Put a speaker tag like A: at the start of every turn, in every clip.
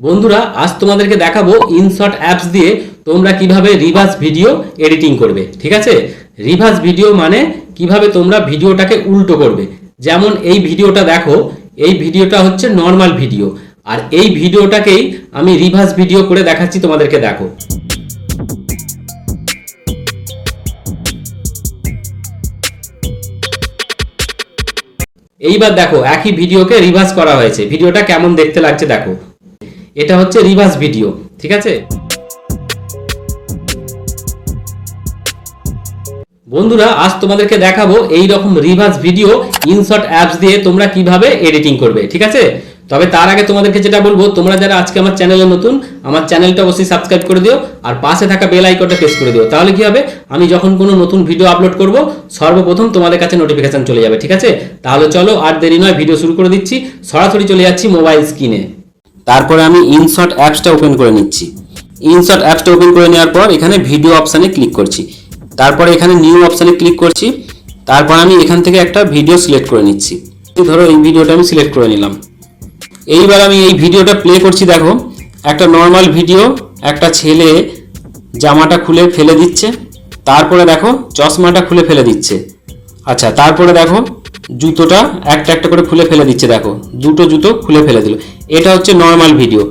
A: বন্ধুরা, আজ তোমাদেরকে দেখাবো ইনশট অ্যাপস দিয়ে তোমরা কীভাবে রিভার্স ভিডিও এডিটিং করবে, ঠিক আছে? রিভার্স ভিডিও মানে কীভাবে তোমরা ভিডিওটাকে উল্টো করবে। যেমন এই ভিডিওটা দেখো, এই ভিডিওটা হচ্ছে নর্মাল ভিডিও আর এই ভিডিওটাকেই আমি রিভার্স ভিডিও করে দেখাচ্ছি তোমাদেরকে, দেখো। এইবার দেখো, একই ভিডিওকে রিভার্স করা হয়েছে। ভিডিওটা কেমন দেখতে লাগছে, দেখো। এটা হচ্ছে রিভার্স ভিডিও ঠিক আছে? বন্ধুরা, আজ তোমাদেরকে দেখাবো এই রকম রিভার্স ভিডিও ইনশর্ট অ্যাপস দিয়ে তোমরা কীভাবে এডিটিং করবে, ঠিক আছে? তবে তার আগে তোমাদেরকে যেটা বলব, তোমরা যারা আজকে আমার চ্যানেলে নতুন, আমার চ্যানেলটা অবশ্যই সাবস্ক্রাইব করে দিও, আর পাশে থাকা বেল আইকনটা প্রেস করে দিও। তাহলে কি হবে? আমি যখন কোনো নতুন ভিডিও আপলোড করব, সর্বপ্রথম তোমাদের কাছে নোটিফিকেশন চলে যাবে, ঠিক আছে? তাহলে চলো আর দেরি নয় ভিডিও শুরু করে দিচ্ছি। সরাসরি চলে যাচ্ছি মোবাইল স্ক্রিনে তারপরে আমি ইনশট অ্যাপসটা ওপেন করে নিচ্ছি। ইনশট অ্যাপসটা ওপেন করে নেওয়ার পর এখানে ভিডিও অপশানে ক্লিক করছি। তারপরে এখানে নিউ অপশানে ক্লিক করছি। তারপর আমি এখান থেকে একটা ভিডিও সিলেক্ট করে নিচ্ছি। ধরো এই ভিডিওটা আমি সিলেক্ট করে নিলাম। এইবার আমি এই ভিডিওটা প্লে করছি, দেখো। একটা নর্মাল ভিডিও একটা ছেলে জামাটা খুলে ফেলে দিচ্ছে। তারপরে দেখো, চশমাটা খুলে ফেলে দিচ্ছে। আচ্ছা তারপরে দেখো, জুতোটা একটা একটা করে খুলে ফেলে দিচ্ছে, দেখো। দুটো জুতো খুলে ফেলে দিল। এটা হচ্ছে নর্মাল ভিডিও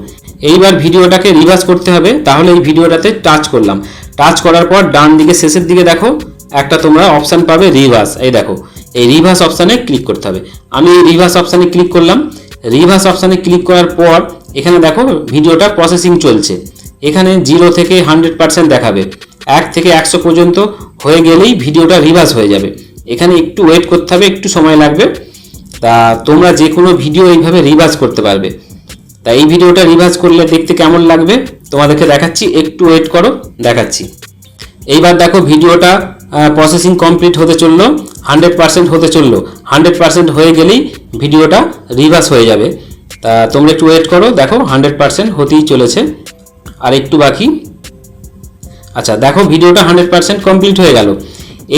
A: এইবার ভিডিওটাকে রিভার্স করতে হবে, তাহলে এই ভিডিওটাতে টাচ করলাম। টাচ করার পর ডান দিকে, শেষের দিকে দেখো, একটা তোমরা অপশান পাবে রিভার্স এই দেখো, এই রিভার্স অপশানে ক্লিক করতে হবে। আমি এই রিভার্স অপশানে ক্লিক করলাম। রিভার্স অপশানে ক্লিক করার পর, এখানে দেখো ভিডিওটা প্রসেসিং চলছে। এখানে জিরো থেকে হান্ড্রেড পার্সেন্ট দেখাবে। এক থেকে একশো পর্যন্ত হয়ে গেলেই ভিডিওটা রিভার্স হয়ে যাবে। এখানে একটু ওয়েট করতে হবে, একটু সময় লাগবে। তা তোমরা যে কোনো ভিডিও এইভাবে রিভার্স করতে পারবে। তা এই ভিডিওটা রিভার্স করলে দেখতে কেমন লাগবে? তোমাদেরকে দেখাচ্ছি, একটু ওয়েট করো, দেখাচ্ছি। এইবার দেখো ভিডিওটা প্রসেসিং কমপ্লিট হতে চলল হান্ড্রেড পার্সেন্ট হতে চলল। হান্ড্রেড পার্সেন্ট হয়ে গেলেই ভিডিওটা রিভার্স হয়ে যাবে। তা তোমরা একটু ওয়েট করো, দেখো হান্ড্রেড পার্সেন্ট হতেই চলেছে। আর একটু বাকি। আচ্ছা দেখো ভিডিওটা হান্ড্রেড পার্সেন্ট কমপ্লিট হয়ে গেল।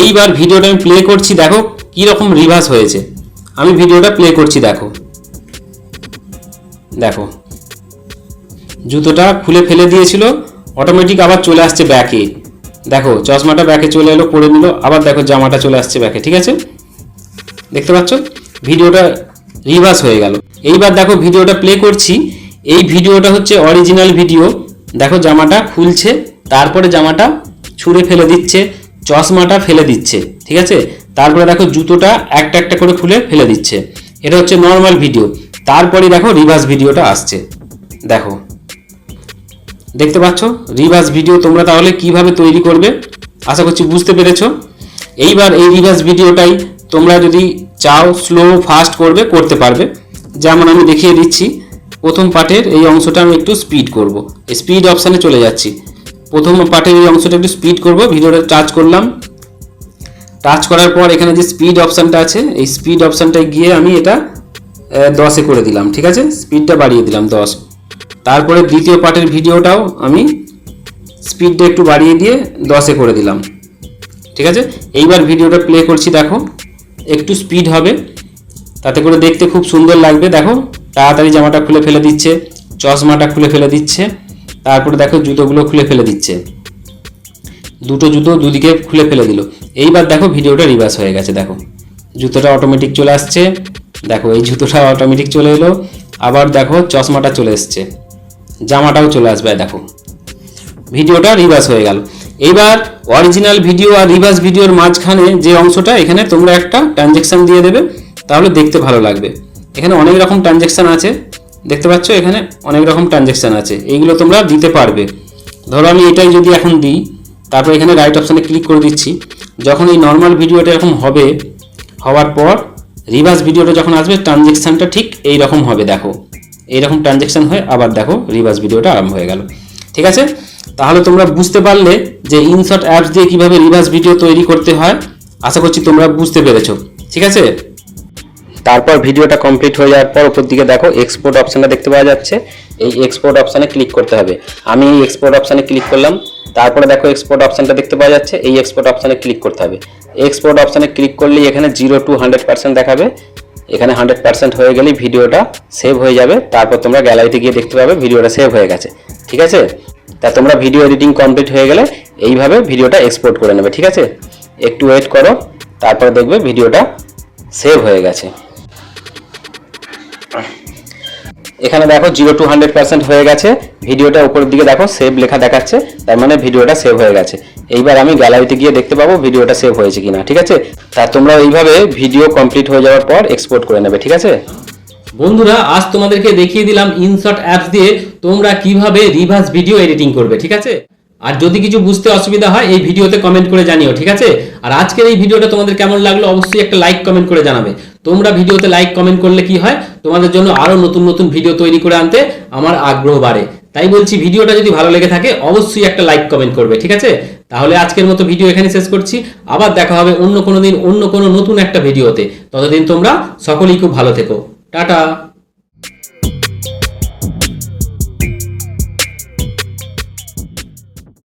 A: এইবার ভিডিওটা আমি প্লে করছি, দেখো কীরকম রিভার্স হয়েছে। আমি ভিডিওটা প্লে করছি, দেখো। দেখো। জুতোটা খুলে ফেলে দিয়েছিল অটোমেটিক আবার চলে আসছে ব্যাকে দেখো, চশমাটা ব্যাকে চলে এলো, পরে নিল, আবার দেখো জামাটা চলে আসছে ব্যাকে ঠিক আছে? দেখতে পাচ্ছ? ভিডিওটা রিভার্স হয়ে গেল। এইবার দেখো ভিডিওটা প্লে করছি। এই ভিডিওটা হচ্ছে অরিজিনাল ভিডিও দেখো জামাটা খুলছে, তারপরে জামাটা ছুঁড়ে ফেলে দিচ্ছে, চশমাটা ফেলে দিচ্ছে, ঠিক আছে? তারপরে দেখো জুতোটা একটা একটা করে খুলে ফেলে দিচ্ছে। এটা হচ্ছে নর্মাল ভিডিও তারপরে দেখো রিভার্স ভিডিওটা আসছে। দেখো। দেখতে পাচ্ছ? রিভার্স ভিডিও তোমরা তাহলে কীভাবে তৈরি করবে? আশা করছি বুঝতে পেরেছ। এইবার এই রিভার্স ভিডিওটাই তোমরা যদি চাও স্লো ফাস্ট করবে, করতে পারবে। যেমন আমি দেখিয়ে দিচ্ছি, প্রথম পার্টের এই অংশটা আমি একটু স্পিড করব। স্পিড অপশানে চলে যাচ্ছি। প্রথম পার্টের এই অংশটা একটু স্পিড করব, ভিডিওটা টাচ করলাম। টাচ করার পর এখানে যে স্পিড অপশানটা আছে, এই স্পিড অপশানটায় গিয়ে আমি এটা দশে করে দিলাম, ঠিক আছে? স্পিডটা বাড়িয়ে দিলাম দশ। তারপরে দ্বিতীয় পার্টের ভিডিওটাও আমি স্পিডটা একটু বাড়িয়ে দিয়ে দশে করে দিলাম, ঠিক আছে? এইবার ভিডিওটা প্লে করছি, দেখো। একটু স্পিড হবে, তাতে করে দেখতে খুব সুন্দর লাগবে, দেখো। তাড়াতাড়ি জামাটা খুলে ফেলে দিচ্ছে, চশমাটা খুলে ফেলে দিচ্ছে, তারপরে দেখো জুতোগুলো খুলে ফেলে দিচ্ছে। দুটো জুতো দুদিকে খুলে ফেলে দিল। এইবার দেখো ভিডিওটা রিভার্স হয়ে গেছে, দেখো। জুতোটা অটোমেটিক চলে আসছে দেখো, এই জুতোটা অটোমেটিক চলে এলো। আবার দেখো, চশমাটা চলে এসছে। জামাটাও চলে আসবে দেখো। ভিডিওটা রিভার্স হয়ে গেল। এবার অরিজিনাল ভিডিও আর রিভার্স ভিডিওর মাঝখানে যে অংশটা, এখানে তোমরা একটা ট্রানজেকশন দিয়ে দেবে, তাহলে দেখতে ভালো লাগবে। এখানে অনেক রকম ট্রানজেকশন আছে। দেখতে পাচ্ছ, এখানে অনেক রকম ট্রানজেকশন আছে। এইগুলো তোমরা দিতে পারবে। ধরো, আমি এটাই যদি এখন দিই, তারপর এখানে রাইট অপশানে ক্লিক করে দিচ্ছি। যখন এই নর্মাল ভিডিওটা এরকম হবে, হওয়ার পর রিভার্স ভিডিওটা যখন আসবে ট্রানজেকশনটা ঠিক এই রকম হবে, দেখো। এইরকম ট্রানজেকশন হয়ে আবার দেখো রিভার্স ভিডিওটা আরম্ভ হয়ে গেল। ঠিক আছে? তাহলে তোমরা বুঝতে পারলে যে ইনশট অ্যাপস দিয়ে কীভাবে রিভার্স ভিডিও তৈরি করতে হয়। আশা করছি তোমরা বুঝতে পেরেছ। ঠিক আছে? তারপর ভিডিওটা কমপ্লিট হয়ে যাওয়ার পর উপর দিকে দেখো এক্সপোর্ট অপশানটা দেখতে পাওয়া যাচ্ছে। এই এক্সপোর্ট অপশানে ক্লিক করতে হবে। আমি এই এক্সপোর্ট অপশানে ক্লিক করলাম। তারপরে দেখো এক্সপোর্ট অপশানটা দেখতে পাওয়া যাচ্ছে। এই এক্সপোর্ট অপশানে ক্লিক করতে হবে। এক্সপোর্ট অপশানে ক্লিক করলেই এখানে জিরো টু হান্ড্রেড পার্সেন্ট দেখাবে। এখানে হান্ড্রেড পার্সেন্ট হয়ে গেলেই ভিডিওটা সেভ হয়ে যাবে। তারপর তোমরা গ্যালারিতে গিয়ে দেখতে পাবে ভিডিওটা সেভ হয়ে গেছে। ঠিক আছে? তা তোমরা ভিডিও এডিটিং কমপ্লিট হয়ে গেলে এইভাবে ভিডিওটা এক্সপোর্ট করে নেবে। ঠিক আছে? একটু ওয়েট করো, তারপরে দেখবে ভিডিওটা সেভ হয়ে গেছে। এখানে দেখো জিরো টু হান্ড্রেড পার্সেন্ট হয়ে গেছে। ভিডিওটা উপরের দিকে দেখো সেভ লেখা দেখাচ্ছে। তার মানে ভিডিওটা সেভ হয়ে গেছে। এইবার আমি গ্যালারিতে গিয়ে দেখতে পাবো ভিডিওটা সেভ হয়েছে কিনা, ঠিক আছে? তা তোমরা এইভাবে ভিডিও কমপ্লিট হয়ে যাওয়ার পর এক্সপোর্ট করে নেবে, ঠিক আছে?
B: বন্ধুরা, আজ তোমাদেরকে দেখিয়ে দিলাম ইনশর্ট অ্যাপস দিয়ে তোমরা কীভাবে রিভার্স ভিডিও এডিটিং করবে, ঠিক আছে? আর যদি কিছু বুঝতে অসুবিধা হয়, এই ভিডিওতে কমেন্ট করে জানিও, ঠিক আছে? আর আজকের এই ভিডিওটা তোমাদের কেমন লাগল, অবশ্যই একটা লাইক কমেন্ট করে জানাবে। তোমরা ভিডিওতে লাইক কমেন্ট করলে কি হয়? তোমাদের জন্য আরও নতুন নতুন ভিডিও তৈরি করে আনতে আমার আগ্রহ বাড়ে। তাই বলছি, ভিডিওটা যদি ভালো লেগে থাকে, অবশ্যই একটা লাইক কমেন্ট করবে, ঠিক আছে? তাহলে আজকের মতো ভিডিও এখানে শেষ করছি। আবার দেখা হবে অন্য কোনো দিন, অন্য কোনো নতুন একটা ভিডিওতে ততদিন তোমরা সকলেই খুব ভালো থেকো। টাটা!